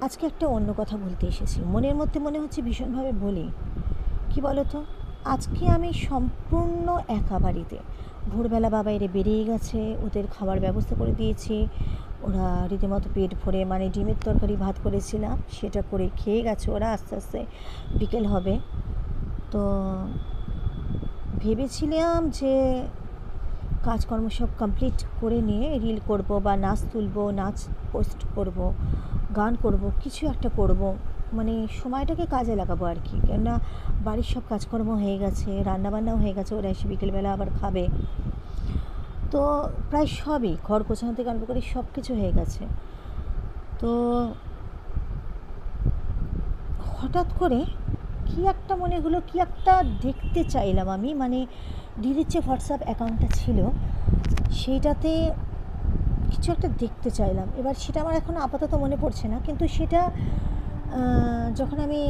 আজকে একটা অন্য কথা বলতে এসেছি। মনের মধ্যে মনে হচ্ছে ভীষণভাবে বলি। কি বলো তো আজকে আমি সম্পূর্ণ একা বাড়িতে। ভোরবেলা বাবা এরে বেরিয়ে গেছে, ওদের খাবার ব্যবস্থা করে দিয়েছি। ওরা রীতিমতো পেট ভরে মানে ডিমের তরকারি, ভাত করেছিলাম, সেটা করে খেয়ে গেছে ওরা আস্তে আস্তে। বিকেল হবে। তো ভেবেছিলাম যে কাজকর্ম সব কমপ্লিট করে নিয়ে রিল করব বা নাচ তুলব, নাচ পোস্ট করব, গান করব, কিছু একটা করব। মানে সময়টাকে কাজে লাগাবো আর কি। কেননা বাড়ির সব কাজকর্ম হয়ে গেছে, রান্নাবান্নাও হয়ে গেছে, ওরা এসে বিকেলবেলা আবার খাবে। তো প্রায় সবই, ঘর গোছানো থেকে আরম্ভ করে সব কিছু হয়ে গেছে। তো হঠাৎ করে কী একটা মনে হলো, কী একটা দেখতে চাইলাম আমি। মানে দিদির যে হোয়াটসঅ্যাপ অ্যাকাউন্টটা ছিল, সেইটাতে কিছু একটা দেখতে চাইলাম। এবার সেটা আমার এখন আপাতত মনে পড়ছে না, কিন্তু সেটা যখন আমি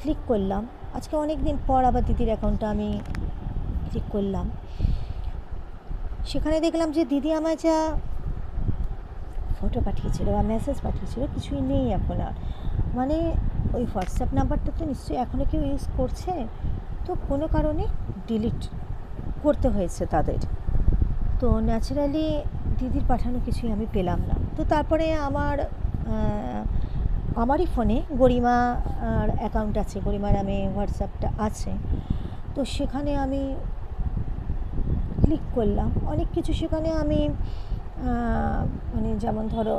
ক্লিক করলাম, আজকে অনেক দিন পর আবার দিদির অ্যাকাউন্টটা আমি ক্লিক করলাম। সেখানে দেখলাম যে দিদি আমায় যা ফটো পাঠিয়েছিল বা মেসেজ পাঠিয়েছিল, কিছুই নেই এখন আর। মানে ওই হোয়াটসঅ্যাপ নাম্বারটা তো নিশ্চয়ই এখনও কেউ ইউজ করছে। তো কোনো কারণে ডিলিট করতে হয়েছে তাদের। তো ন্যাচারালি দিদির পাঠানো কিছুই আমি পেলাম না। তো তারপরে আমার আমারই ফোনে গরিমা আর অ্যাকাউন্ট আছে, গরিমা নামে হোয়াটসঅ্যাপটা আছে। তো সেখানে আমি ক্লিক করলাম। অনেক কিছু সেখানে আমি মানে যেমন ধরো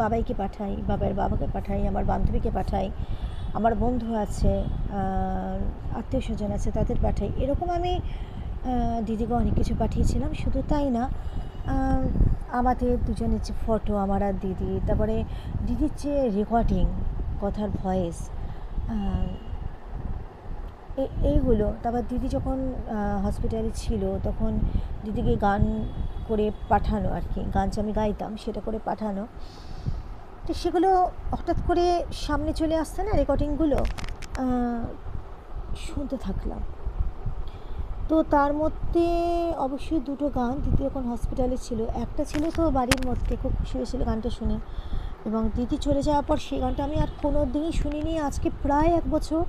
বাবাইকে পাঠাই, বাবার বাবাকে পাঠাই, আমার বান্ধবীকে পাঠাই, আমার বন্ধু আছে আত্মীয় স্বজন আছে তাদের পাঠাই। এরকম আমি দিদিকে অনেক কিছু পাঠিয়েছিলাম, শুধু তাই না আমাদের দুজনের যে ফটো আমার আর দিদি, তারপরে দিদির যে রেকর্ডিং কথার ভয়েস এইগুলো, তারপর দিদি যখন হসপিটালে ছিল, তখন দিদিকে গান করে পাঠানো আর কি, গান যে আমি গাইতাম, সেটা করে পাঠানো। তো সেগুলো হঠাৎ করে সামনে চলে আসছে না রেকর্ডিংগুলো? শুনতে থাকলাম। তো তার মধ্যে অবশ্যই দুটো গান দিদি যখন হসপিটালে ছিল। একটা ছিল তো বাড়ির মধ্যে, খুব খুশি হয়েছিল গানটা শুনে। এবং দিদি চলে যাওয়ার পর সেই গানটা আমি আর কোনো দিনই শুনিনি। আজকে প্রায় এক বছর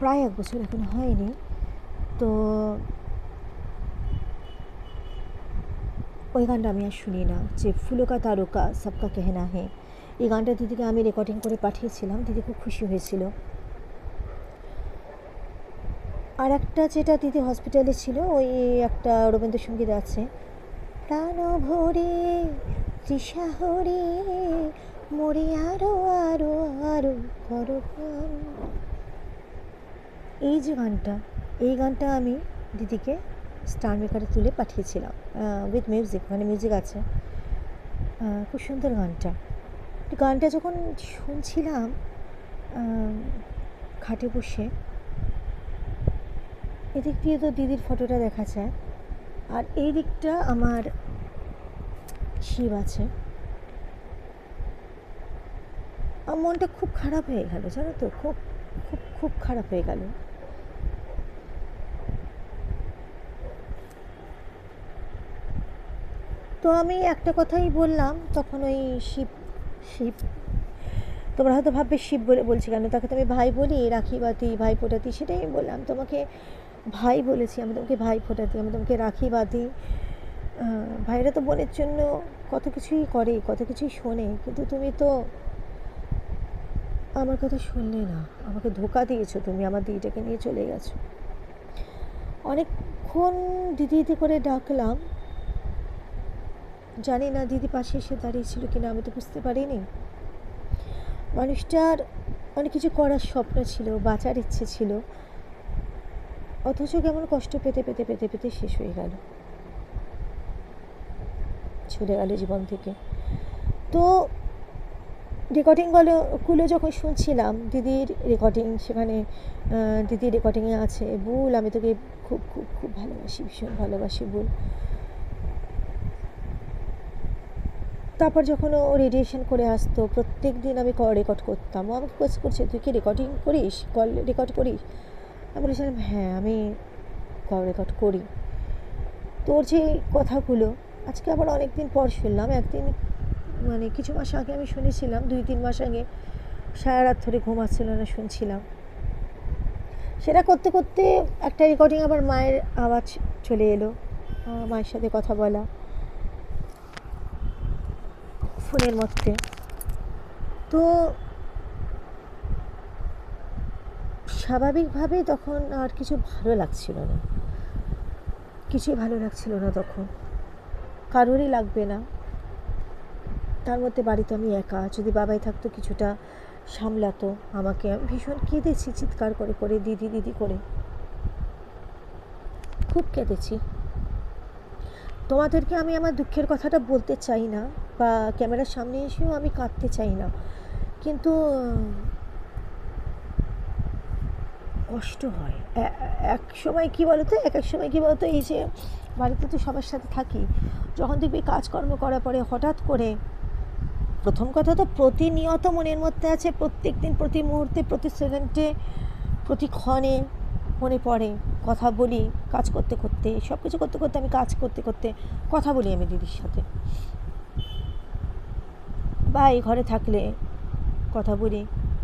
প্রায় এক বছর এখন হয়নি। তো ওই গানটা আমি আর শুনি না। যে ফুলকা তারকা সবকা কেহনা হে। এই গানটা দিদিকে আমি রেকর্ডিং করে পাঠিয়েছিলাম। দিদি খুব খুশি হয়েছিল। আর একটা যেটা দিদি হসপিটালে ছিল, ওই একটা রবীন্দ্রসঙ্গীত আছে। প্রাণ ভরে তৃষাহরে, মরে আরও আরও আরও, করো এই যে গানটা, এই গানটা আমি দিদিকে স্টার মেকারে তুলে পাঠিয়েছিলাম উইথ মিউজিক মানে মিউজিক আছে। খুব সুন্দর গানটা। গানটা যখন শুনছিলাম খাটে বসে, এদিক দিয়ে তো দিদির ফটোটা দেখা যায়, আর এই দিকটা আমার শিব আছে। আমার মনটা খুব খারাপ হয়ে গেল, জানো তো? খুব খুব খুব খারাপ হয়ে গেল। তো আমি একটা কথাই বললাম তখন ওই শিব শিব তোমরা হয়তো ভাববে শিব বলে বলছি কেন? তাকে তো আমি ভাই বলি রাখি বাতি ভাই ফোটাতি সেটাই আমি বললাম। তোমাকে ভাই বলেছি আমি তোমাকে ভাই ফোটাতি আমি তোমাকে রাখি আহ, ভাইরা তো বোনের জন্য কত কিছুই করে কত কিছুই শোনে কিন্তু তুমি তো আমার কথা শুনলে না। আমাকে ধোকা দিয়েছ তুমি আমার দিদিটাকে নিয়ে চলে গেছো। অনেকক্ষণ দিদি দিদি করে ডাকলাম জানি না দিদি পাশে এসে দাঁড়িয়েছিল কিনা, আমি তো বুঝতে পারিনি। মানুষটার অনেক কিছু করার স্বপ্ন ছিল, বাঁচার ইচ্ছে ছিল। অথচ কেমন কষ্ট পেতে পেতে পেতে পেতে শেষ হয়ে গেল। চলে গেল জীবন থেকে। তো রেকর্ডিংগুলো গুলো যখন শুনছিলাম, দিদির রেকর্ডিং সেখানে দিদির রেকর্ডিংয়ে আছে, বুল, আমি তোকে খুব খুব খুব ভালোবাসি, ভীষণ ভালোবাসি, বুল। তারপর যখন ও রেডিয়েশন করে আসতো প্রত্যেক দিন আমি রেকর্ড করতাম। ও আমাকে কোয়েশ্চ করছে, তুই কি রেকর্ডিং করিস? কল রেকর্ড করিস? আমি বলেছিলাম হ্যাঁ আমি কল রেকর্ড করি। তোর যে কথাগুলো, আজকে আবার অনেক দিন পর শুনলাম। একদিন মানে কিছু মাস আগে আমি শুনেছিলাম, দুই তিন মাস আগে সারা রাত ধরে ঘুমাচ্ছিল না শুনছিলাম। সেটা করতে করতে একটা রেকর্ডিং আবার মায়ের আওয়াজ চলে এলো মায়ের সাথে কথা বলা। ফোনের মধ্যে। তো স্বাভাবিকভাবেই তখন আর কিছু ভালো লাগছিল না। কিছুই ভালো লাগছিল না তখন। কারোরই লাগবে না। তার মধ্যে বাড়িতে আমি একা। যদি বাবাই থাকতো কিছুটা সামলাতো আমাকে। আমি ভীষণ কেঁদেছি চিৎকার করে করে, দিদি দিদি করে। খুব কেঁদেছি। তোমাদেরকে আমি আমার দুঃখের কথাটা বলতে চাই না। বা ক্যামেরার সামনে এসেও আমি কাঁদতে চাই না। কিন্তু কষ্ট হয়। এক সময় কী বলতো? এক এক সময় কী বলতো? এই যে বাড়িতে তো সবার সাথে থাকি, যখন দেখবি কাজকর্ম করার পরে হঠাৎ করে প্রথম কথা তো প্রতিনিয়ত মনের মধ্যে আছে প্রত্যেক দিন প্রতি মুহূর্তে, প্রতি সেকেন্ডে, প্রতি ক্ষণে মনে পড়ে, কথা বলি, কাজ করতে করতে সব কিছু করতে করতে, আমি কাজ করতে করতে কথা বলি আমি দিদির সাথে। বা এই ঘরে থাকলে কথা বলি,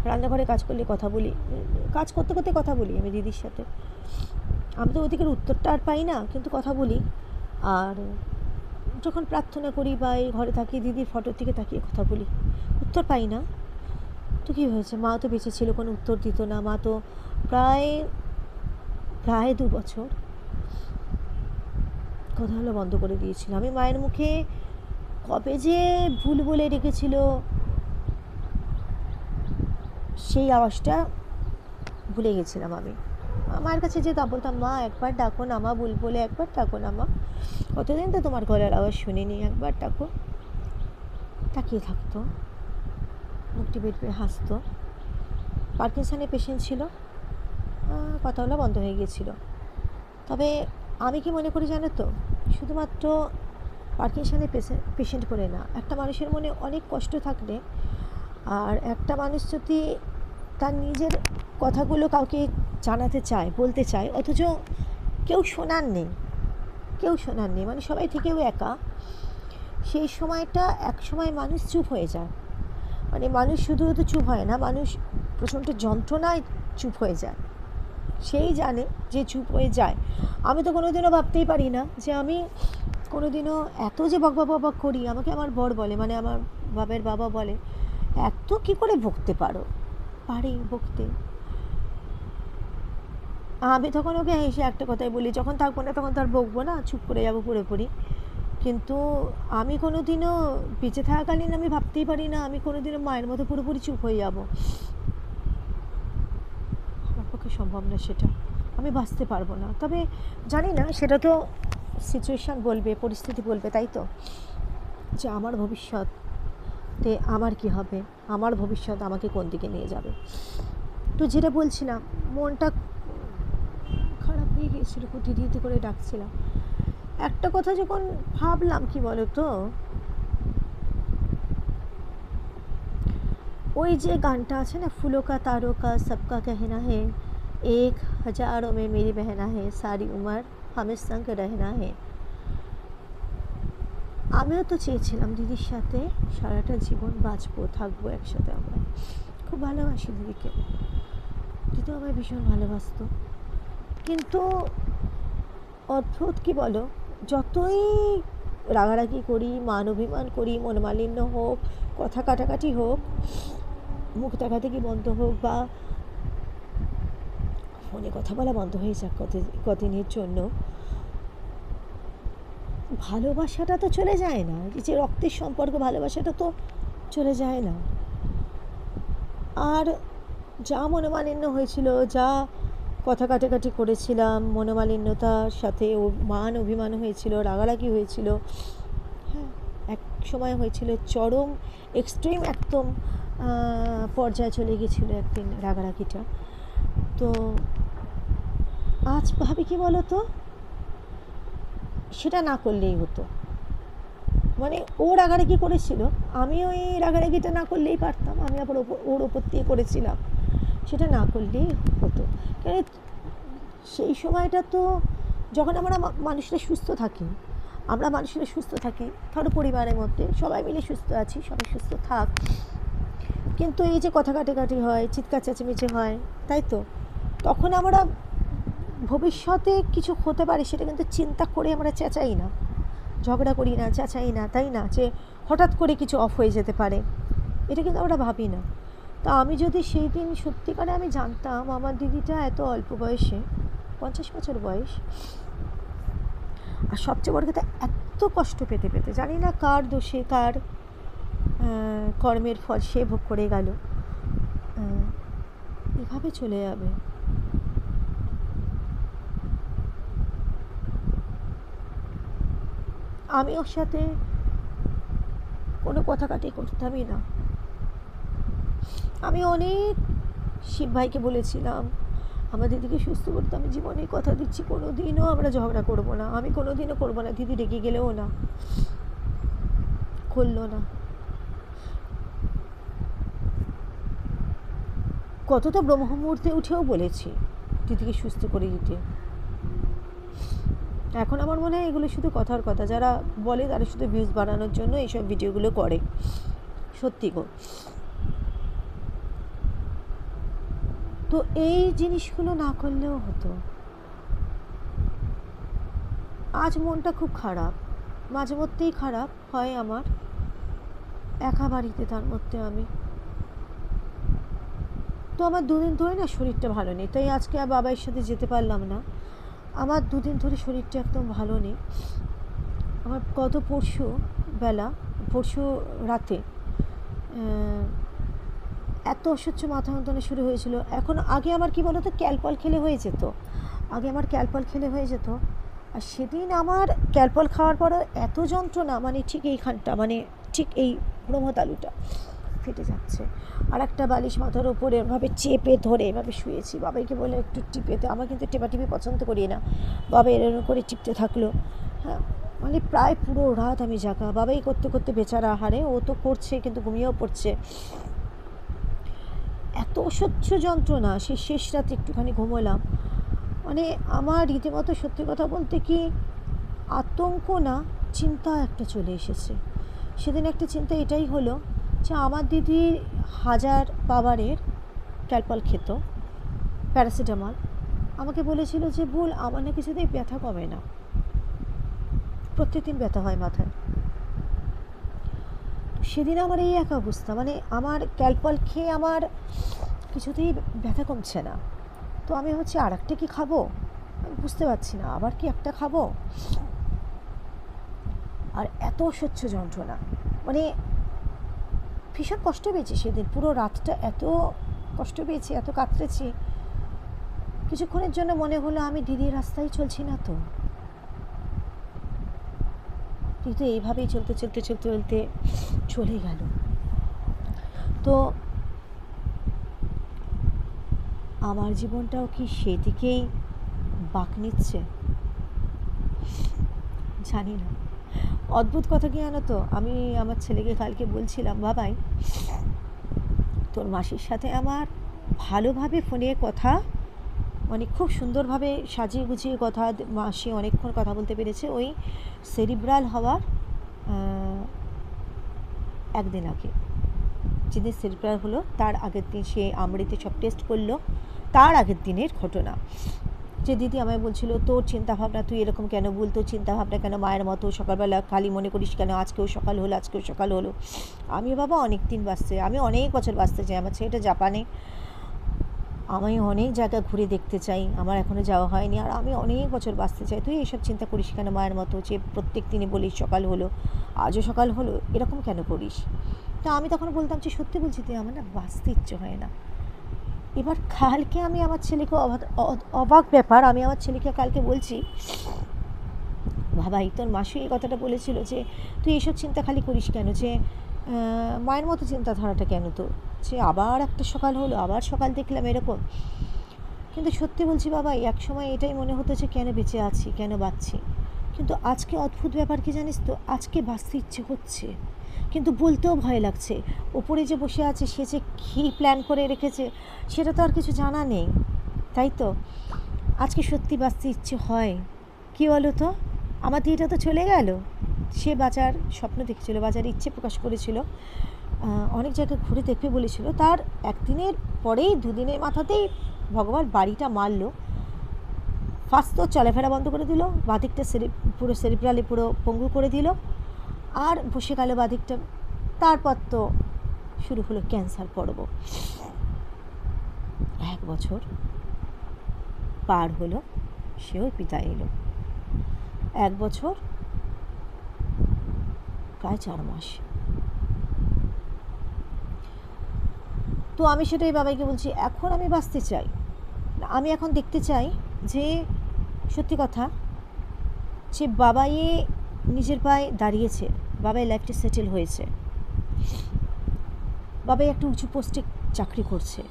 রান্নাঘরে কাজ করলে কথা বলি, কাজ করতে করতে কথা বলি আমি দিদির সাথে। আমি তো ওদিকের উত্তরটা আর পাই না, কিন্তু কথা বলি। আর যখন প্রার্থনা করি বা এই ঘরে থাকি, দিদির ফটোর দিকে তাকিয়ে কথা বলি। উত্তর পাই না। তো কী হয়েছে? মা তো বেঁচে ছিল, কোনো উত্তর দিত না। মা তো প্রায় প্রায় দু বছর কথা হলো বন্ধ করে দিয়েছিল। আমি মায়ের মুখে কবে যে ভুল বলে রেখেছিল। সেই আওয়াজটা ভুলে গেছিলাম আমি। আমার কাছে যেতাম বলতাম মা একবার ডাকো না মা ভুল বলে, একবার ডাকো না মা। কতদিন তো তোমার গলার আওয়াজ শুনিনি, একবার ডাকো। তাকিয়ে থাকতো। মুখটি বের বের হাসতো। পার্কিনসনের পেশেন্ট ছিল। কথা বলা বন্ধ হয়ে গিয়েছিল। তবে আমি কি মনে করি জানো তো? শুধুমাত্র পার্কিনসনের পেশেন্ট করে না। একটা মানুষের মনে অনেক কষ্ট থাকলে আর একটা মানুষ যদি তার নিজের কথাগুলো কাউকে জানাতে চায়, বলতে চায়, অথচ কেউ শোনার নেই। কেউ শোনার নেই। মানে সবাই থেকেও একা। সেই সময়টা এক সময় মানুষ চুপ হয়ে যায়। মানে মানুষ শুধু শুধু চুপ হয় না, মানুষ প্রচণ্ড যন্ত্রণায় চুপ হয়ে যায়। সেই জানে যে চুপ হয়ে যায়। আমি তো কোনোদিনও ভাবতেই পারি না যে আমি কোনোদিনও এত যে বক বক বক করি, আমাকে আমার বর বলে মানে আমার বাবের বাবা বলে, এত কি করে বকতে পারো? পারি বকতে আমি তখন ওকে হেসে একটা কথাই বলি, যখন থাকব না তখন তার বকবো না, চুপ করে যাব পুরোপুরি। কিন্তু আমি কোনো দিনও বেঁচে থাকাকালীন আমি ভাবতেই পারি না, আমি কোনো দিনও মায়ের মতো পুরোপুরি চুপ হয়ে যাব। আমার পক্ষে সম্ভব না সেটা। আমি বাঁচতে পারব না। তবে জানি না, সেটা তো সিচুয়েশান বলবে, পরিস্থিতি বলবে, তাই তো? যে আমার ভবিষ্যতে আমার কি হবে? আমার ভবিষ্যৎ আমাকে কোন দিকে নিয়ে যাবে? তো যেটা বলছিলাম, মনটা খারাপ হয়ে গিয়েছিল ধীরে করে ডাকছিলাম। একটা কথা যখন ভাবলাম, কি বলতো? ওই যে গানটা আছে না ফুলো কা তারো কা সবকা কেহেনা হে, এক হাজারো মে মেরি বেহেনা হে, সারি উমর। हमें संग रहना है আমিও তো চেয়েছিলাম দিদির সাথে সারাটা জীবন বাঁচবো থাকবো একসাথে আমরা খুব ভালোবাসি দিদিকে দিদি আমায় ভীষণ ভালোবাসতো কিন্তু অদ্ভুত কি বলো যতই রাগারাগি করি মান অভিমান করি মনোমালিন্য হোক কথা কাটাকাটি হোক মুখ দেখাদেখি বন্ধ হোক বা ফোনে কথা বলা বন্ধ হয়ে যাক কত কদিনের জন্য। ভালোবাসাটা তো চলে যায় না যে রক্তের সম্পর্ক, ভালোবাসাটা তো চলে যায় না। আর যা মনোমালিন্য হয়েছিল, যা কথা কাটাকাটি করেছিলাম, মনোমালিন্যতার সাথে ও মান অভিমান হয়েছিল, রাগারাগি হয়েছিল হ্যাঁ এক সময় হয়েছিল চরম এক্সট্রিম একদম পর্যায়ে চলে গেছিল একদিন রাগারাগিটা। তো আজ ভাবি কি বলো তো সেটা না করলেই হতো। মানে ও রাগারাগি করেছিল, আমিও এই রাগারাগিটা না করলেই পারতাম, আমি আবার ওর ওপর দিয়ে করেছিলাম। সেটা না করলেই হতো। কেন সেই সময়টা তো যখন আমরা মানুষরা সুস্থ থাকি, আমরা মানুষেরা সুস্থ থাকি, ধরো পরিবারের মধ্যে সবাই মিলে সুস্থ আছি, সবাই সুস্থ থাক। কিন্তু এই যে কথা কাটাকাটি হয়, চিৎকার চেঁচামেচি হয়, তাই তো? তখন আমরা ভবিষ্যতে কিছু হতে পারে সেটা কিন্তু চিন্তা করে আমরা চেঁচাই না। ঝগড়া করি না, চেঁচাই না, তাই না? যে হঠাৎ করে কিছু অফ হয়ে যেতে পারে। এটা কিন্তু আমরা ভাবি না। তা আমি যদি সেই দিন সত্যিকারে আমি জানতাম আমার দিদিটা এত অল্প বয়সে, পঞ্চাশ বছর বয়স, আর সবচেয়ে বড় কথা এত কষ্ট পেতে পেতে, জানি না কার দোষে কার কর্মের ফল সে ভোগ করে গেল এভাবে চলে যাবে। আমি ওর সাথে কোনো কথা কাটি করতামই না। আমি অনেক শিব ভাইকে বলেছিলাম, আমার দিদিকে সুস্থ করতে আমি জীবনে কথা দিচ্ছি কোনো দিনও আমরা ঝগড়া করব না। আমি কোনো দিনও করব না, দিদি রেগে গেলেও না, করল না। কতটা ব্রহ্ম মুহূর্তে উঠেও বলেছি, দিদিকে সুস্থ করে দিতে। এখন আমার মনে হয় এগুলো শুধু কথার কথা। যারা বলে তারা শুধু ভিউজ বাড়ানোর জন্য এইসব ভিডিওগুলো করে। সত্যি গো। তো এই জিনিসগুলো না করলেও হতো। আজ মনটা খুব খারাপ। মাঝে মধ্যেই খারাপ হয় আমার। একা বাড়িতে তার মধ্যে আমি। তো আমার দুদিন ধরে না শরীরটা ভালো নেই। তাই আজকে আর বাবার সাথে যেতে পারলাম না। আমার দুদিন ধরে শরীরটা একদম ভালো নেই। আমার গত পরশু বেলা, পরশু রাতে এত অসহ্য মাথা যন্ত্রণা শুরু হয়েছিল। এখন আগে আমার কি বলতো, ক্যালপল খেলে হয়ে যেত। আগে আমার ক্যালপল খেলে হয়ে যেত। আর সেদিন আমার ক্যালপল খাওয়ার পরও এত যন্ত্রণা মানে ঠিক এইখানটা মানে ঠিক এই ব্রহ্মতালুটা। ফেটে যাচ্ছে। আর একটা বালিশ মাথার ওপরে এভাবে চেপে ধরে এভাবে শুয়েছি। বাবাইকে বলে একটু টিপে টিপেতে আমার কিন্তু টেপাটিপি পছন্দ করি না। বাবা এরকম করে টিপতে থাকল। হ্যাঁ মানে প্রায় পুরো রাত আমি জাগা। বাবাই করতে করতে বেচারা হারে ও তো করছে, কিন্তু ঘুমিয়েও পড়ছে। এত অসহ্য যন্ত্রণা। সে শেষ রাতে একটুখানি ঘুমোলাম। মানে আমার রীতিমতো সত্যি কথা বলতে কি, আতঙ্ক না, চিন্তা একটা চলে এসেছে। সেদিন একটা চিন্তা এটাই হলো যে আমার দিদি হাজার পাওয়ারের ক্যালপল খেত, প্যারাসিটামল। আমাকে বলেছিল যে, ভুল, আমার না কিছুতেই ব্যথা কমে না। প্রত্যেকদিন ব্যথা হয় মাথায়। সেদিন আমার এই এক অবস্থা মানে আমার ক্যালপল খেয়ে আমার কিছুতেই ব্যথা কমছে না। তো আমি হচ্ছে আর একটা কি খাব? বুঝতে পারছি না, আবার কি একটা খাব? আর এত অসহ্য যন্ত্রণা মানে ভীষণ কষ্ট পেয়েছি সেদিন। পুরো রাতটা এত কষ্ট পেয়েছি, এত কাতরেছি। কিছুক্ষণের জন্য মনে হলো আমি দিদির রাস্তায় চলছি না তো। কিন্তু এইভাবেই চলতে চলতে চলতে চলতে চলে গেল। তো আমার জীবনটাও কি সেদিকেই বাঁক নিচ্ছে? জানি না। অদ্ভুত কথা কি জানো তো? আমি আমার ছেলেকে কালকে বলছিলাম, বাবাই, তোর মাসির সাথে আমার ভালোভাবে ফোনে কথা মানে খুব সুন্দরভাবে সাজিয়ে গুছিয়ে কথা, মাসি অনেকক্ষণ কথা বলতে পেরেছে, ওই সেরিব্রাল হওয়ার একদিন আগে। যেদিন সেরিব্রাল হলো, তার আগের দিন সে আমৃতে সব টেস্ট করল, তার আগের দিনের ঘটনা। যে দিদি আমায় বলছিল, তোর চিন্তাভাবনা তুই এরকম কেন বল তোর চিন্তাভাবনা কেন মায়ের মতো? সকালবেলা খালি মনে করিস কেন? আজকেও সকাল হলো, আজকেও সকাল হলো। আমি বাবা অনেক দিন বাঁচতে, আমি অনেক বছর বাঁচতে চাই। আমার ছেলেটা জাপানে। আমি অনেক জায়গা ঘুরে দেখতে চাই। আমার এখনও যাওয়া হয়নি। আর আমি অনেক বছর বাঁচতে চাই। তুই এইসব চিন্তা করিস কেন মায়ের মতো? যে প্রত্যেক দিনে বলিস সকাল হলো, আজও সকাল হলো, এরকম কেন করিস? তা আমি তখন বলতাম যে, সত্যি বলছি তুই আমার না বাঁচতে ইচ্ছে হয় না। এবার কালকে আমি আমার ছেলেকে অবাক ব্যাপার, আমি আমার ছেলেকে কালকে বলছি বাবাই তোর মাসি এই কথাটা বলেছিল যে, তুই এইসব চিন্তা খালি করিস কেন? যে মায়ের মতো চিন্তাধারাটা কেন তো যে, আবার একটা সকাল হলো, আবার সকাল দেখলাম এরকম। কিন্তু সত্যি বলছি বাবা এক সময় এটাই মনে হতো যে, কেন বেঁচে আছি, কেন বাঁচছি? কিন্তু আজকে অদ্ভুত ব্যাপার কি জানিস তো? আজকে বাঁচতে ইচ্ছে হচ্ছে কিন্তু বলতেও ভয় লাগছে। ওপরে যে বসে আছে, সে যে কী প্ল্যান করে রেখেছে, সেটা তো আর কিছু জানা নেই। তাই তো? আজকে সত্যি বাঁচতে ইচ্ছে হয়। কী বলো তো? আমার দিদিটা তো চলে গেল। সে বাজার স্বপ্ন দেখেছিল বাজার ইচ্ছে প্রকাশ করেছিল। অনেক জায়গায় ঘুরে দেখবে বলেছিল। তার একদিনের পরেই দুদিনের মাথাতেই ভগবান বাড়িটা মারলো। ফার্স্ট তো চলাফেরা বন্ধ করে দিল, বাদিকটা সেরি, পুরো সেরিব্রালে পুরো পঙ্গু করে দিল। আর বসে গেল বাদিকটা। তারপর তো শুরু হলো ক্যান্সার পর্ব। এক বছর পার হলো, সেও পিতা এলো। এক বছর প্রায় চার মাস। তো আমি সেটাই বাবাইকে বলছি, এখন আমি বাঁচতে চাই। আমি এখন দেখতে চাই যে সত্যি কথা যে বাবাই নিজের পায়ে দাঁড়িয়েছে। বাবাই লাইফটা সেটেল হয়েছে। বাবাই একটা উঁচু পোস্টে চাকরি করছে।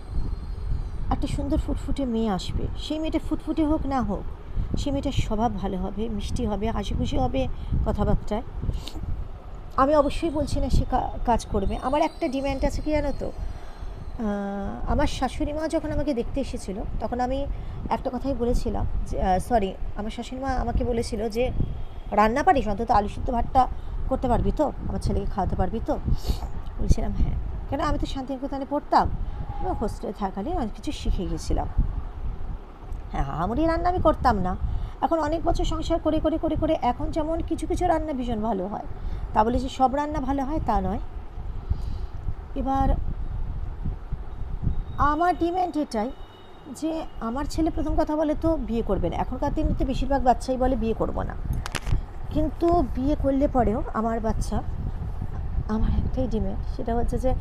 একটা সুন্দর ফুটফুটে মেয়ে আসবে। সেই মেয়েটা ফুটফুটে হোক না হোক সেই মেয়েটার স্বভাব ভালো হবে, মিষ্টি হবে হাসি খুশি হবে কথাবার্তায়। আমি অবশ্যই বলছি না সে কাজ করবে। আমার একটা ডিম্যান্ড আছে কি জানো তো? আমার শাশুড়ি মা যখন আমাকে দেখতে এসেছিল, তখন আমি একটা কথাই বলেছিলাম সরি আমার শাশুড়ি মা আমাকে বলেছিল যে, রান্না পারিস? অন্তত আলু সিদ্ধ ভাতটা করতে পারবি তো? আমার ছেলেকে খাওয়াতে পারবি তো? বলছিলাম হ্যাঁ। কেন? আমি তো শান্তিনিকেতনে পড়তাম। আমি হোস্টেলে থাকালে অনেক কিছু শিখে গেছিলাম। হ্যাঁ আমরি রান্না আমি করতাম না। এখন অনেক বছর সংসার করে করে করে করে এখন যেমন কিছু কিছু রান্না ভীষণ ভালো হয়। তা বলে যে, সব রান্না ভালো হয় তা নয়। এবার আমার ডিম্যান্ড এটাই যে আমার ছেলে প্রথম কথা বলে তো বিয়ে করবে না। এখনকার দিনে তো বেশিরভাগ বাচ্চাই বলে বিয়ে করব না। কিন্তু বিয়ে করলে পরেও আমার বাচ্চা, আমার একটাই ডিম্যান্ড সেটা হচ্ছে যে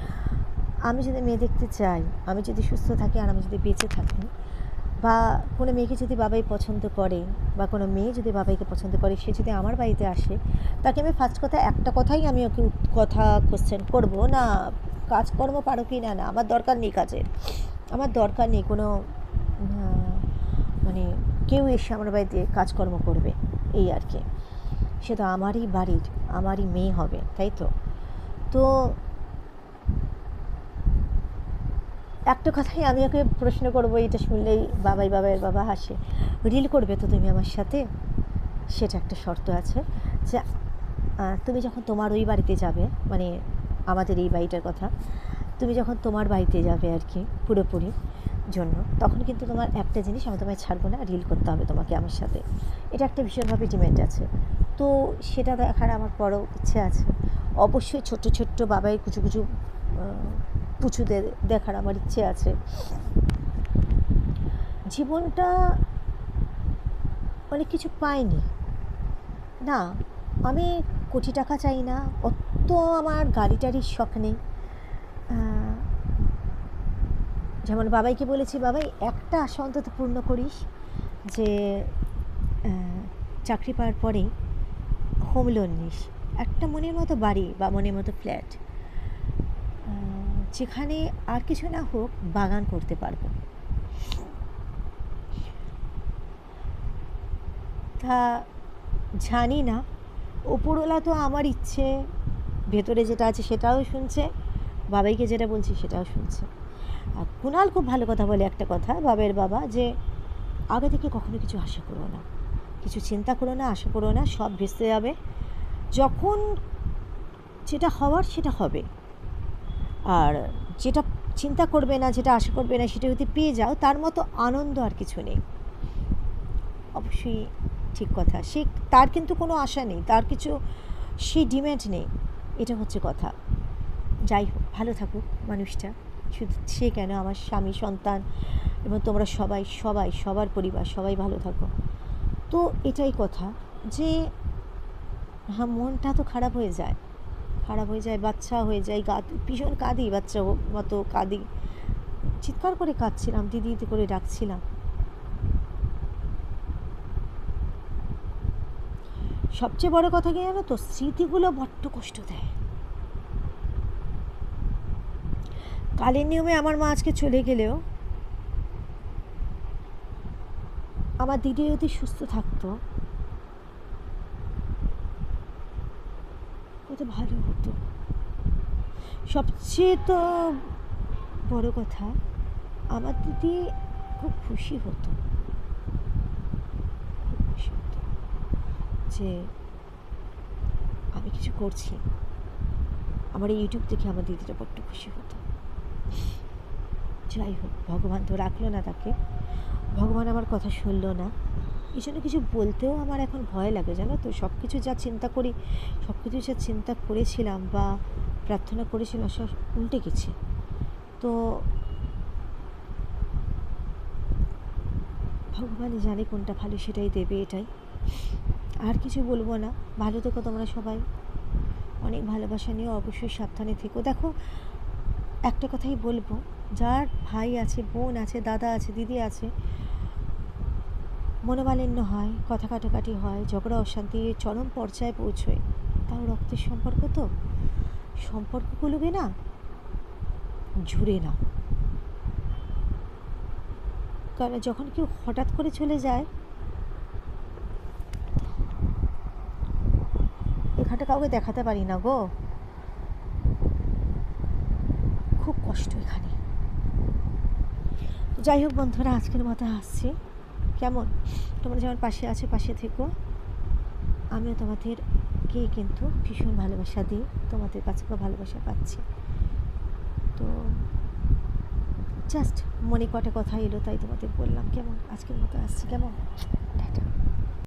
আমি যদি মেয়ে দেখতে চাই, আমি যদি সুস্থ থাকি আর আমি যদি বেঁচে থাকি বা কোনো মেয়েকে যদি বাবাই পছন্দ করে বা কোনো মেয়ে যদি বাবাইকে পছন্দ করে, সে যদি আমার বাড়িতে আসে, তাকে আমি ফার্স্ট কথা একটা কথাই আমি ওকে কথা কোশ্চেন করব, না কাজকর্ম পারো কি না না, আমার দরকার নেই কাজের। আমার দরকার নেই কোনো মানে কেউ এসে আমার বাড়িতে কাজকর্ম করবে, এই আর কি। সে তো আমারই বাড়ির, আমারই মেয়ে হবে, তাই তো? তো একটা কথাই আমি ওকে প্রশ্ন করব এটা শুনলেই বাবাই বাবাইয়ের বাবা হাসে। রিল করবে তো তুমি আমার সাথে? সেটা একটা শর্ত আছে। যে তুমি যখন তোমার ওই বাড়িতে যাবে মানে আমাদের এই বাড়িটার কথা। তুমি যখন তোমার বাড়িতে যাবে আর কি পুরোপুরি জন্য, তখন কিন্তু তোমার একটা জিনিস আমি তোমায় ছাড়বো না রিল করতে হবে তোমাকে আমার সাথে। এটা একটা ভীষণভাবে ডিমান্ড আছে। তো সেটা দেখার আমার বড় ইচ্ছে আছে। অবশ্যই ছোট্ট ছোট্ট বাবাই কুচু কুচু পুচুদের দেখার আমার ইচ্ছে আছে। জীবনটা অনেক কিছু পাইনি। না, আমি কোটি টাকা চাই না, অত আমার গাড়ি টাড়ির শখ নেই। যেমন বাবাইকে বলেছি, বাবাই, একটা আশা অন্তত পূর্ণ করিস যে চাকরি পাওয়ার পরেই হোম লোন নিস। একটা মনের মতো বাড়ি বা মনের মতো ফ্ল্যাট যেখানে আর কিছু না হোক বাগান করতে পারব। তা জানি না ওপরওয়ালা তো আমার ইচ্ছে, ভেতরে যেটা আছে সেটাও শুনছে, বাবাইকে যেটা বলছি সেটাও শুনছে। আর কুণাল খুব ভালো কথা বলে একটা কথা, বাবের বাবা, যে আগে থেকে কখনো কিছু আশা করো না। কিছু চিন্তা করো না, আশা করো না, সব ভেসে যাবে। যখন যেটা হওয়ার সেটা হবে। আর যেটা চিন্তা করবে না, যেটা আশা করবে না, সেটা যদি পেয়ে যাও, তার মতো আনন্দ আর কিছু নেই। অবশ্যই ঠিক কথা। সে, তার কিন্তু কোনো আশা নেই, তার কিছু, সে ডিম্যান্ড নেই, এটা হচ্ছে কথা। যাই হোক, ভালো থাকুক মানুষটা। শুধু সে কেন আমার স্বামী, সন্তান এবং তোমরা সবাই সবাই, সবার পরিবার, সবাই ভালো থাকো। তো এটাই কথা যে হ্যাঁ মনটা তো খারাপ হয়ে যায়। খারাপ হয়ে যায়, বাচ্চা হয়ে যায়, গা, ভীষণ কাঁদি বাচ্চা মতো কাঁদি। চিৎকার করে কাঁদছিলাম দিদি করে ডাকছিলাম। সবচেয়ে বড় কথা কি জানো তো? স্মৃতিগুলো বড্ড কষ্ট দেয়। কালের নিয়মে আমার মা আজকে চলে গেলেও আমার দিদি যদি সুস্থ থাকতো কত ভালো হতো। সবচেয়ে তো বড় কথা, আমার দিদি খুব খুশি হতো খুব খুশি হতো যে আমি কিছু করছি। আমার এই ইউটিউব দেখে আমার দিদিটা বড্ড খুশি হতো। যাই হোক, ভগবান তো রাখল না তাকে। ভগবান আমার কথা শুনলো না। এই জন্য কিছু বলতেও আমার এখন ভয় লাগে, জানো তো? সব কিছু যা চিন্তা করি সব কিছু যা চিন্তা করেছিলাম বা প্রার্থনা করেছিলাম, সব উল্টে গেছে। তো ভগবানই জানে কোনটা ভালো সেটাই দেবে এটাই। আর কিছু বলব না। ভালো থেকো তোমরা সবাই। অনেক ভালোবাসা নিয়ে অবশ্যই সাবধানে থেকো। দেখো, একটা কথাই বলব, যার ভাই আছে, বোন আছে, দাদা আছে, দিদি আছে, মনোমালিন্য হয়, কথা কাটাকাটি হয়, ঝগড়া, অশান্তি, চরম পর্যায়ে পৌঁছয়। তাও রক্তের সম্পর্ক তো? সম্পর্কগুলোকে না জুড়ে না। কারণ যখন কেউ হঠাৎ করে চলে যায় এখানটা কাউকে দেখাতে পারি না গো। খুব কষ্ট এখানে। যাই হোক বন্ধুরা, আজকের মতো আসছি। কেমন? তোমরা যেমন পাশে আছে, পাশে থেকো। আমিও তোমাদেরকে কিন্তু ভীষণ ভালোবাসা দিই। তোমাদের কাছে খুব ভালোবাসা পাচ্ছি। তো জাস্ট মনে কটা কথা এলো, তাই তোমাদের বললাম কেমন? আজকের মতো আসছি, কেমন? টাটা।